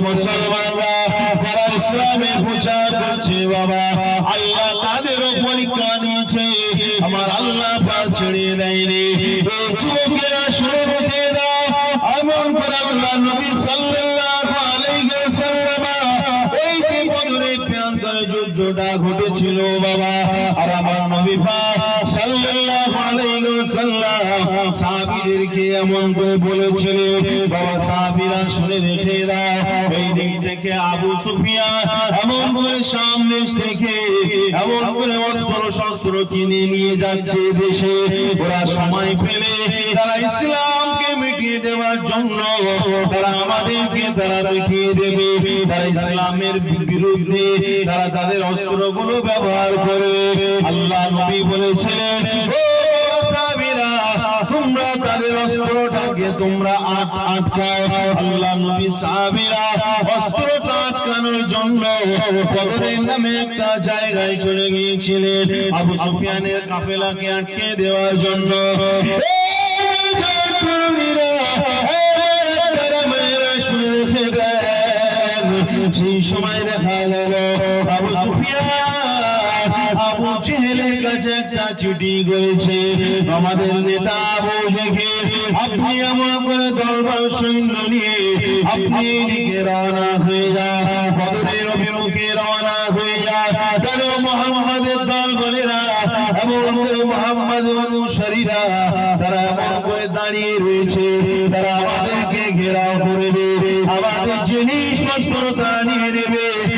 মুসলমানরা যারা ইসলামে প্রচার করছে বাবা আল্লাহ তাদের পরীক্ষা নিয়েছে আমার আল্লাহ পাক ছেড়ে দেয়নি যুবকেরা শুনে রেখে দাও এমন করে আল্লাহ নবী সাল্লাল্লাহু আলাইহি ওয়াসাল্লাম যুদ্ধটা ঘটেছিল বাবা। আর আমার নবী পাক সাল্লাল্লাহু আলাইহি ওয়াসাল্লাম সাহাবীদেরকে এমন করে বলেছিলেন বাবা সাহাবীরা শুনে রেখে দাও এই দিক থেকে আবু সুফিয়ান এমন করে সামনে থেকে এমন করে অস্ত্র শস্ত্র কিনে নিয়ে যাচ্ছে দেশে। ওরা সময় পেলে তারা ইসলামকে মিটিয়ে দেওয়ার জন্য তারা আমাদেরকে তারা মিটিয়ে দেবে। তারা ইসলামের বিরুদ্ধে তারা তাদের অস্ত্রগুলো ব্যবহার করে। আল্লাহ নবী বলেছিলেন "ও সাহাবীরা, তোমরা তাদের অস্ত্রটাকে তোমরা আট আটকাও আল্লাহ নবী সাহাবীরা অস্ত্রটা আটকানোর জন্য বদরের নামে একটা জায়গায় চলে গিয়েছিলেন। আবু সুফিয়ানের কাফেলাকে আটকে দেওয়ার জন্য। সেই সময় দেখা গেল আবু সুফিয়ান কাছে একটা চিঠি করেছে। আমাদের নেতা আবু আপনি এমন করে দরবার সৈন্য নিয়ে আপনি এদিকে রওনা হয়ে যান বদরের অভিমুখে রওনা হয়ে যান কেন মোহাম্মদের দল বলেরা তারা আমাদেরকে ঘেরাও করে দেবে। আমাদের জিনিসপত্র তারা নিয়ে নেবে।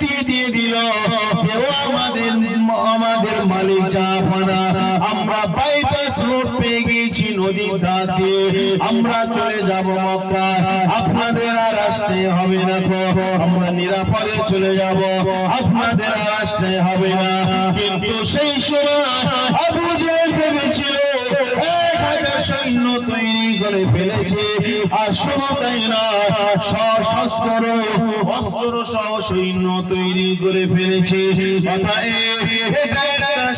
কাছে দিয়ে দিল। ও আমাদের আমাদের মালিক জাহাপানা আমরা বাইপাস রোড পেয়ে গিয়েছি নদীর দিয়ে। আমরা চলে যাব মক্কা। আপনাদের আর আসতে হবে না তো আমরা নিরাপদে চলে যাব। আপনাদের আর আসতে হবে না। কিন্তু সেই সময় আবু করে ফেলেছে। আর শুধু তাই না সশস্ত্র অস্ত্র সহ সৈন্য তৈরি করে ফেলেছে।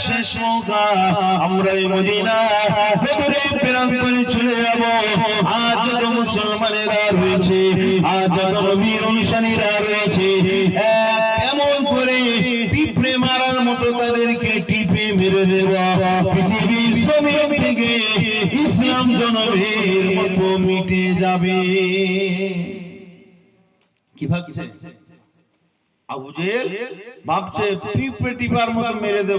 শেষ মৌকা আমরা এই মদিনা ভেতরে চলে যাব। আজ মুসলমানেরা রয়েছে আজ অনুসারীরা রয়েছে এক এমন করে পিঁপড়ে মারার মতো তাদেরকে টিপে মেরে দেওয়া পৃথিবীর জমিন থেকে ইসলাম জনমের মতো মিটে যাবে। কি ভাবছে? আবু জেহেল ভাবছে টিপে টিপার মতো মেরে দেব।